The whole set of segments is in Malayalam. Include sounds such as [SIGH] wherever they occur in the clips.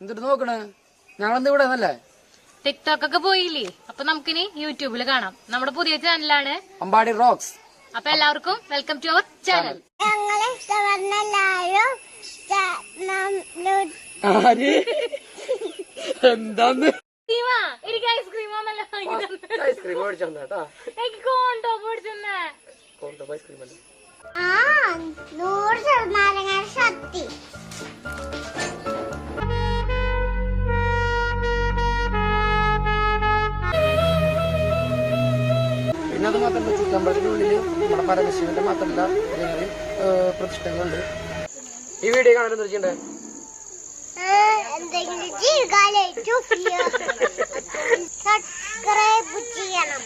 എന്നിട്ട് നോക്കണേ. ഞങ്ങളെന്ത് ഇവിടെ എന്നല്ലേ ടിക്ടോക്ക് ഒക്കെ പോയില്ലേ? അപ്പൊ നമുക്കിനി യൂട്യൂബിൽ കാണാം. നമ്മുടെ പുതിയ ചാനലാണ്. അമ്പാടി റോക്സ്. അപ്പൊ എല്ലാവർക്കും വെൽക്കം ടു അവർ ചാനൽ ഞങ്ങളെ എന്താന്ന്? എനിക്ക് ഐസ്ക്രീം ആണല്ലോ ഐസ്ക്രീം മേടിച്ചോണ്ടാ എനിക്ക് കോണ്ടോ പിടിച്ചെന്നേ ഐസ്ക്രീം അല്ലേ? ആ നൂറ് ശതമാനം ശക്തി മാത്രമല്ല ചുറ്റമ്പലത്തിന്റെ ഉള്ളിൽ നമ്മുടെ പരമശിവന്റെ മാത്രമല്ല അല്ലെങ്കിൽ പ്രതിഷ്ഠകളുണ്ട്. ഈ വീഡിയോ കാണാൻ ചെയ്താലേറ്റവും സബ്സ്ക്രൈബ് ചെയ്യണം.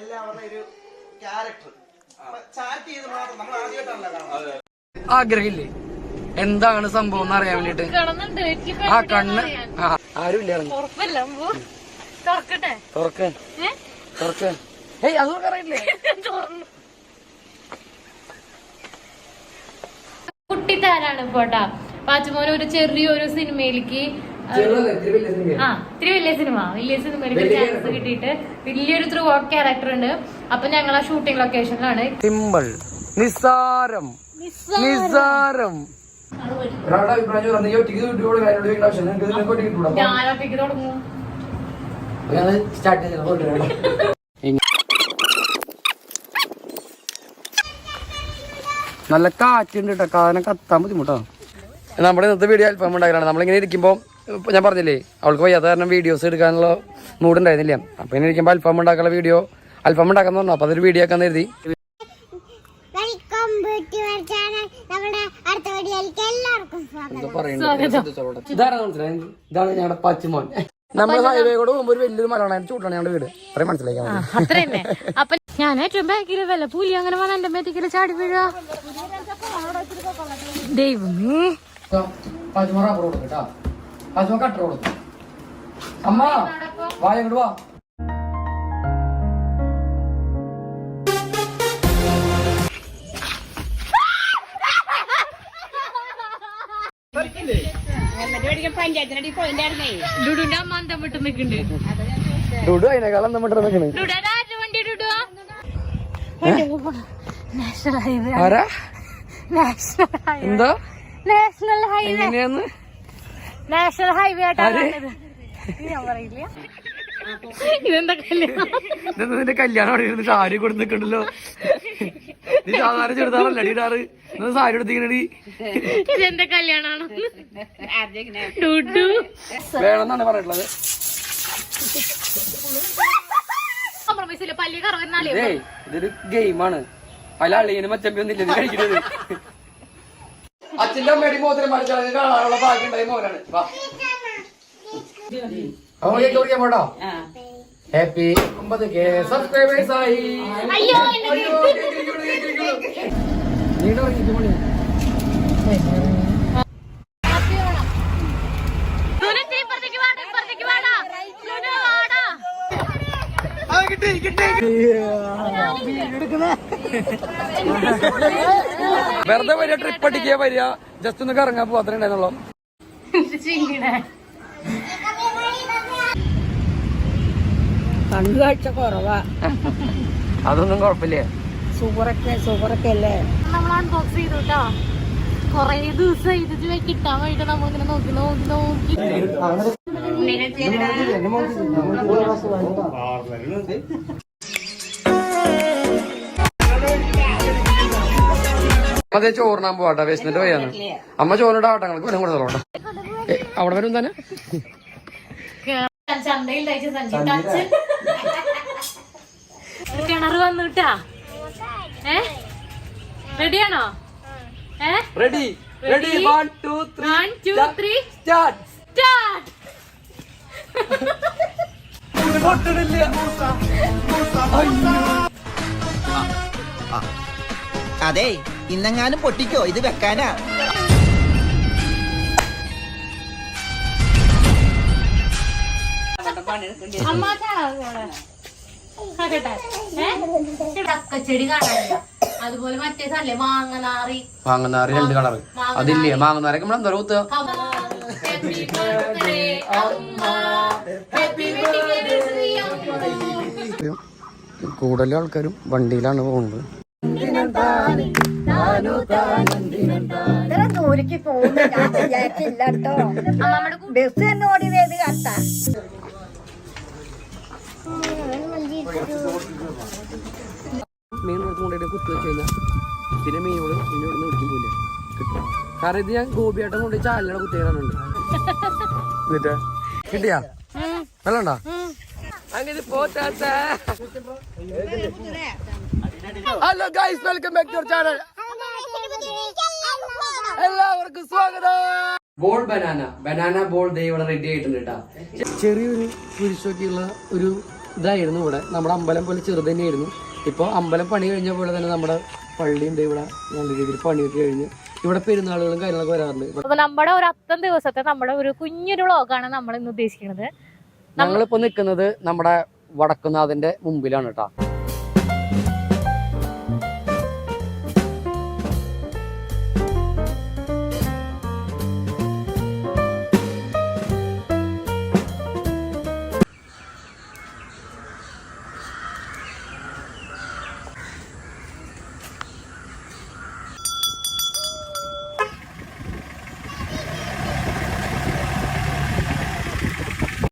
എല്ലാവരുടെ ഒരു ക്യാരക്ടർ ചാറ്റ് ചെയ്ത് മാത്രം നമ്മൾ ആദ്യമായിട്ടാണല്ലോ കാണുന്നത്. ആഗ്രഹമില്ലേ? എന്താണ് സംഭവം എന്ന് അറിയാൻ വേണ്ടിട്ട് ആ കണ്ണ്. ആരും ഇല്ല തുറക്കാൻ? തുറക്കാൻ ഏയ് അത് കുട്ടി താരാണ് പോട്ടാ പാച്ചുമോൻ ഒരു ചെറിയൊരു സിനിമയിലേക്ക് ആ, ഇത്തിരി വലിയ സിനിമ. വലിയ സിനിമയിലേക്ക് ചാൻസ് കിട്ടിയിട്ട് വലിയൊരു ത്രൂ ഔട്ട് ക്യാരക്ടർ ഉണ്ട്. അപ്പൊ ഞങ്ങൾ ആ ഷൂട്ടിംഗ് ലൊക്കേഷനിലാണ് സിമ്പിൾ നിസ്സാരം. നിസ്സാരം. ഒരാളുടെ അഭിപ്രായം ചോദിച്ചു, നീ ഒറ്റയ്ക്ക് വീട്ടിൽ കാര്യം ചോദിക്കേണ്ട ആവശ്യം നിനക്ക് ഇത് നിനക്ക് ഒറ്റയ്ക്ക് ഞാൻ start ചെയ്തില്ല, കൊണ്ടുവരാം. നല്ല കാറ്റുണ്ട് കേട്ടോ കാതിനെ കത്താൻ ബുദ്ധിമുട്ടാണ് നമ്മുടെ ഇന്നത്തെ വീഡിയോ അല്പം ഉണ്ടാക്കലാണ് നമ്മളിങ്ങനെ ഇരിക്കുമ്പോൾ ഞാൻ പറഞ്ഞില്ലേ അവൾക്ക് വയ്യാത്ത കാരണം വീഡിയോസ് എടുക്കാനുള്ള മൂഡ് ഉണ്ടായിരുന്നില്ല. അപ്പം ഇങ്ങനെ ഇരിക്കുമ്പോൾ അല്പം ഉണ്ടാക്കാനുള്ള വീഡിയോ അല്പം ഉണ്ടാക്കാൻ പറഞ്ഞു. അപ്പം അതൊരു വീഡിയോ ആക്കാൻ കരുതി. ഇതാണ് ഞങ്ങളുടെ പച്ചുമോൻ. നമ്മൾ ഹൈവേ കൂടെ പോകുമ്പോൾ ഒരു വലിയൊരു മലയാണ് ചൂട്ടാണ് ഞങ്ങളുടെ വീട്. അത്രയും മനസ്സിലാക്കാൻ ആ, അത്ര തന്നെ. അപ്പൊ ഞാൻ ഏറ്റവും ബാക്കിൽ വല്ല പുലി അങ്ങനെ വന്ന എന്റെ മേത്തേക്കിൽ ചാടി വീഴാ ദൈവമേ. പച്ചുമോൻ റബ്ബർ കൊടുക്കും കേട്ടോ പച്ചുമോൻ കട്ടർ കൊടുക്കും. അമ്മ വായ ഇങ്ങോട്ട് വാ. ലുഡുന്റെ അമ്മ അന്തം വിട്ട് നിക്കുന്നുണ്ട് ഡുഡു നിൽക്കണ് വണ്ടി ഡുഡു നാഷണൽ ഹൈവേ ആരാ? നാഷണൽ ഹൈവേ എന്താ? നാഷണൽ ഹൈവേ നാഷണൽ ഹൈവേ ഞാൻ പറയില്ല. ഇതെന്താ കല്യാണം? ഇതെന്താ നിന്റെ കല്യാണം അവിടെ ഇരുന്ന് സാരി കൊടുത്ത് നിൽക്കണ്ടല്ലോ നീ സാധാരണ ചെറുതാണല്ലോ അടിയിടാറ് ഇന്ന് സാരി എടുത്തിക്കണടി ഇതെന്താ കല്യാണാണോ? വേണമെന്നാണ് പറഞ്ഞിട്ടുള്ളത്. ഇതൊരു ഗെയിമാണ്. പല അളിയനും മച്ചമ്പിയൊന്നും ഇല്ല കഴിക്കുന്നത് അച്ഛന്റെ അമ്മയുടെ മോതിരം മറിച്ചാൽ കാണാനുള്ള ഭാഗ്യം ഉണ്ടായി മോനാണ്. കേക്ക് കുടിക്കാൻ പോട്ടോ ഹാപ്പി അമ്പത് കെ സബ്സ്ക്രൈബേഴ്സ് ആയി. വെറുതെ വരിക ട്രിപ്പ് അടിക്കുക വരിക. ജസ്റ്റ് ഒന്ന് കറങ്ങാൻ പോവാ കണ്ണുകാഴ്ച കുറവാ. [LAUGHS] അതൊന്നും കുഴപ്പമില്ലേ. സൂപ്പറൊക്കെ സൂപ്പറൊക്കെ അല്ലേ? നമ്മൾ അൺബോക്സ് ചെയ്തു കേട്ടോ കൊറേ ദിവസം ഇതിൽ കിട്ടാൻ വേണ്ടി നമ്മളിങ്ങനെ നോക്കി നോക്കി നോക്കി. അതെ ചോറിനാൻ പോവാട്ടെ വിശന്നിട്ട് പോയാണ് അമ്മ ചോറിനോട് ആട്ടങ്ങൾക്ക് വരും കൊടുത്തോളൂ അവിടെ വരും തന്നെ? ചന്തയിൽ തയ്ച്ച സഞ്ചി. ടച്ച് കിണറ് വന്നു ഏ? റെഡിയാണോ? ഏ? Ready ready one two three one two three start start അതെ ഇന്നെങ്ങാനും പൊട്ടിക്കോ? ഇത് വെക്കാനാ. കാണാനില്ല അതുപോലെ മാങ്ങനാറി. മാങ്ങനാറ് രണ്ട് കളർ അതില്ലേ മാങ്ങനാരൊക്കെ നമ്മൾ എന്താ കുത്തുക ഹാപ്പി ബർത്ത്ഡേ അമ്മ. ഹാപ്പി വെഡിങ് ആനിവേഴ്സറി അമ്മ. കൂടുതൽ ആൾക്കാരും വണ്ടിയിലാണ് പോകുന്നത്. ദൂരക്ക് പോകുന്നു ഞാൻ വിചാരിച്ചില്ല ബസ് തന്നെ ഓടി വേദി കണ്ട മീൻ എടുത്ത് കൊണ്ടുപോയിട്ട് കുത്തി വെച്ച് കഴിഞ്ഞാൽ പിന്നെ മീനോട് പിന്നെ ഇവിടെ നിന്ന് വിളിക്കും പോലെ കിട്ടും. കാരണം ഇത് ഞാൻ ഗോപിയാട്ടം കൊണ്ട് ചാലിനെ കുത്തിയാണുണ്ട് എന്നിട്ട്? കിട്ടിയാ? വെള്ളണ്ടാ അങ്ങനെ പോറ്റാത്ത hello guys welcome back to channel എല്ലാവർക്കും സ്വാഗതം. ബോൾ ബനാന ബനാന ബോൾ ദൈവം റെഡി ആയിട്ടുണ്ട് കേട്ടാ ചെറിയൊരു കുരിശൊക്കെയുള്ള ഒരു ഇതായിരുന്നു ഇവിടെ. നമ്മുടെ അമ്പലം പോലെ ചെറുതന്നെയായിരുന്നു ഇപ്പോൾ അമ്പലം പണി കഴിഞ്ഞ പോലെ തന്നെ നമ്മുടെ പള്ളിയും ഇവിടെ. നല്ല രീതിയിൽ പണിയൊക്കെ കഴിഞ്ഞ് ഇവിടെ പെരുന്നാളുകളും കാര്യങ്ങളൊക്കെ വരാറുണ്ട്. അപ്പോൾ അപ്പൊ നമ്മുടെ ഒരു അത്തം ദിവസത്തെ നമ്മുടെ ഒരു കുഞ്ഞൊരു വ്ളോഗാണ് നമ്മൾ ഇന്ന് ഉദ്ദേശിക്കുന്നത്. ഞങ്ങളിപ്പോ നിൽക്കുന്നത് നമ്മുടെ വടക്കുന്നാഥന്റെ മുമ്പിലാണ് കേട്ടോ.